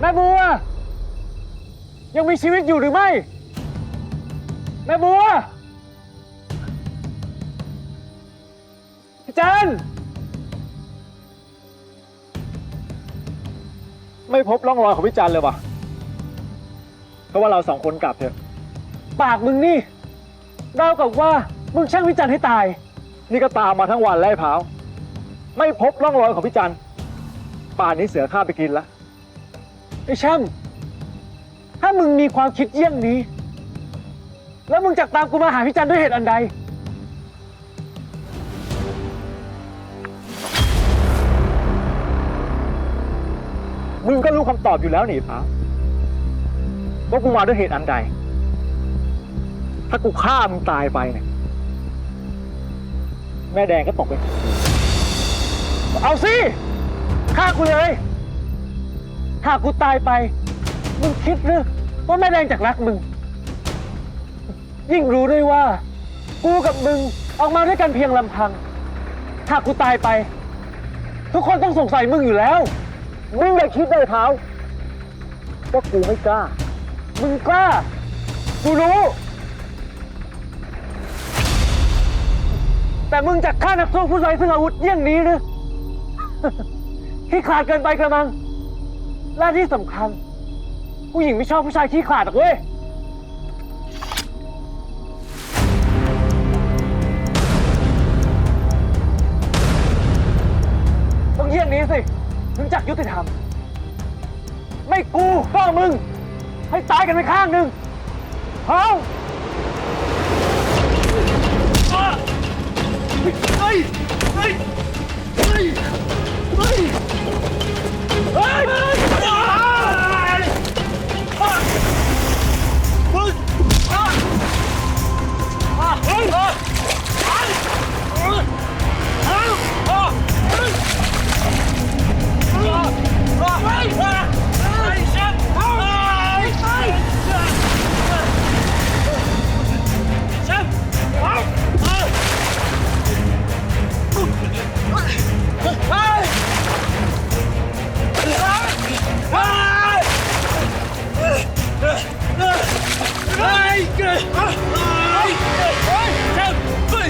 แม่บัว ยังมีชีวิตอยู่หรือไม่ แม่บัวพี่จันไม่พบร่องรอยของพี่จันเลยว่ะเพราะว่าเราสองคนกลับเถอะ ปากมึงนี่เราวกับว่ามึงช่างพี่จันให้ตาย นี่ก็ตามมาทั้งวันแล้วไอ้พร้าไม่พบร่องรอยของพี่จันป่านนี้เสือข้าไปกินละ ไอ้ช่างถ้ามึงมีความคิดเยี่ยงนี้ แล้วมึงจักตามกูมาหาพี่จันด้วยเหตุอันใด มึงก็รู้คำตอบอยู่แล้วนี่พราวว่ากูมาด้วยเหตุอันใด ถ้ากูฆ่ามึงตายไปเนี่ย แม่แดงก็ตกไป เอาสิฆ่ากูเลย หากกูตายไป มึงคิดหรือว่าแม่แดงจากรักมึง ยิ่งรู้ด้วยว่า กูกับมึงออกมาด้วยกันเพียงลำพังหากกูตายไป ทุกคนต้องสงสัยมึงอยู่แล้ว มึงอย่าคิดเลยเท้าว่ากูไม่กล้า มึงกล้า กูรู้ แต่มึงจะฆ่านักสู้ผู้ใช้ซึ่งอาวุธเยี่ยงนี้หรือขี้ขาดเกินไปกระมัง และที่สำคัญ ผู้หญิงไม่ชอบผู้ชายขี้ขลาดหรอกเว้ย ต้องเยี่ยงนี้สิ ถึงจักยุติธรรม ไม่กูก็มึง ให้ตายกันไปข้างหนึ่งเอาเฮ้ย เฮ้ย เฮ้ย เฮ้ย เฮ้ย 一啊！哎，哎，哎，哎，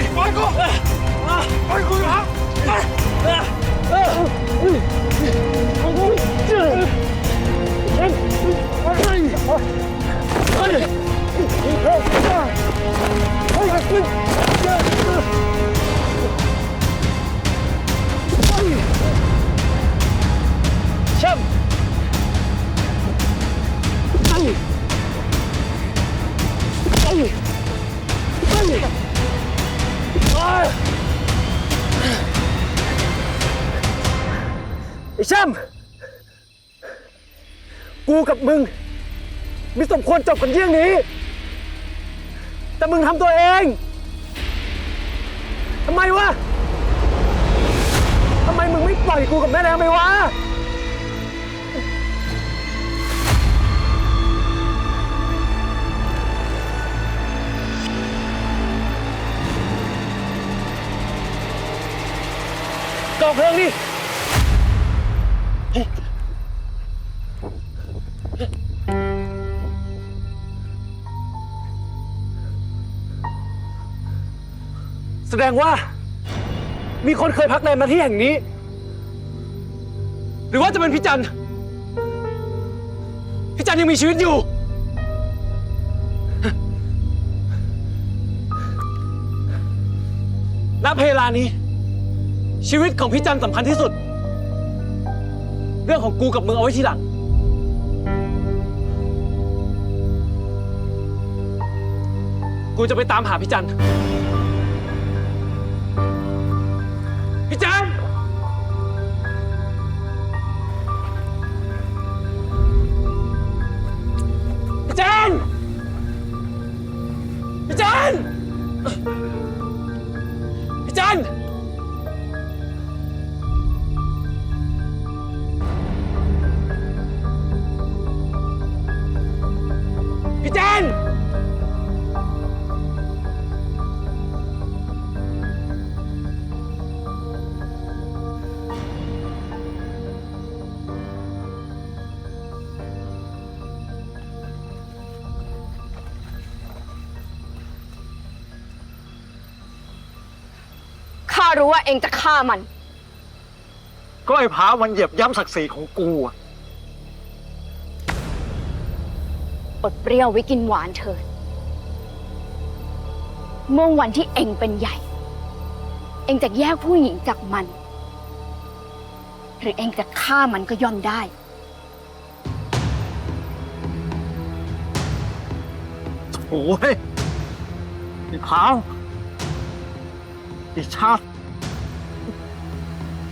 ไอ้แชมป์กูกับมึงมีสมควรจบกันเยี่ยงนี้ แต่มึงทำตัวเอง ทำไมวะ ทำไมมึงไม่ปล่อยกูกับแม่แดงไปวะ กองเพลิงนี่แสดงว่า มีคนเคยพักแรมมาที่แห่งนี้ หรือว่าจะเป็นพี่จันทร์พี่จันทร์ยังมีชีวิตอยู่ ณ เพลานี้ ชีวิตของพี่จันทร์สำคัญที่สุด เรื่องของกูกับมึงเอาไว้ทีหลัง กูจะไปตามหาพี่จันทร์พี่จันทร์พี่จันทร์พี่จันทร์พี่จันทร์พี่จัน รู้ว่าเองจะฆ่ามัน ก็ไอ้พร้าวมันเหยียบย่ำศักดิ์ศรีของกูอะอดเปรี้ยวไว้กินหวานเถิด เมื่อวันที่เองเป็นใหญ่ เองจะแยกผู้หญิงจากมัน หรือเองจะฆ่ามันก็ย่อมได้ โอ้ยไอ้พร้าวไอ้ชาติ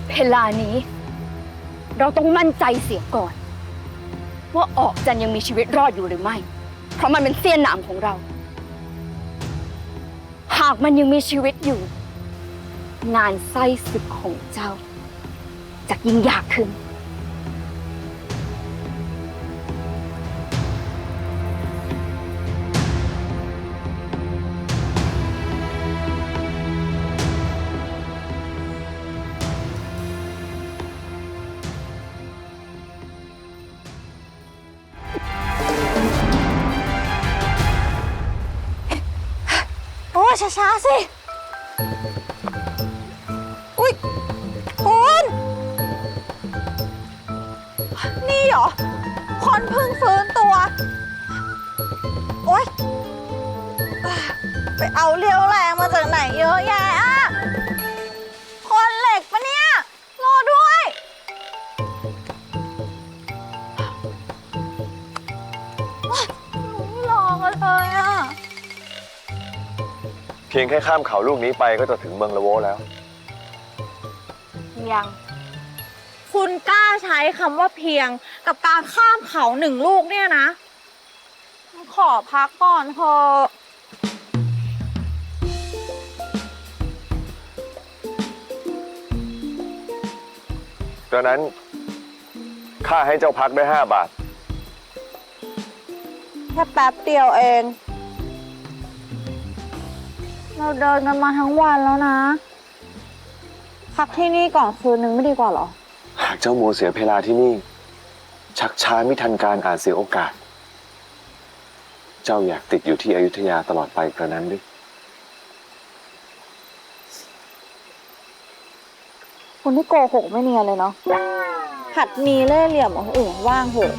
เวลานี้ เราต้องมั่นใจเสียก่อน ว่าออกจันยังมีชีวิตรอดอยู่หรือไม่ เพราะมันเป็นเสี้ยนหนามของเรา หากมันยังมีชีวิตอยู่ งานไส้ศึกของเจ้าจะยิ่งยากขึ้น ช้าๆสิ อุ๊ยคุณนี่เหรอ คนเพิ่งฟื้นตัว โอ๊ย ไปเอาเรียวแรงมาจากไหนเยอะแยะ พียงแค่ข้ามเขาลูกนี้ไปก็จะถึงเมืองละโวแล้ว ยัง คุณกล้าใช้คำว่าเพียงกับการข้ามเขาหนึ่งลูกเนี่ยนะ ขอพักก่อนเถอะดังนั้นข้าให้เจ้าพักได้ห้าบาท แค่แป๊บเดียวเอง เราเดินกันมาทั้งวันแล้วนะ พักที่นี่ก่อนคืนนึงไม่ดีกว่าเหรอ หากเจ้ามัวเสียเวลาที่นี่ ชักช้าไม่ทันการอาจเสียโอกาส เจ้าอยากติดอยู่ที่อยุธยาตลอดไปกระนั้นหรือคุณที่โกหกไม่เนียนเลยเนาะหัดมีเล่ห์เหลี่ยมของคนอื่นว่างเถอะ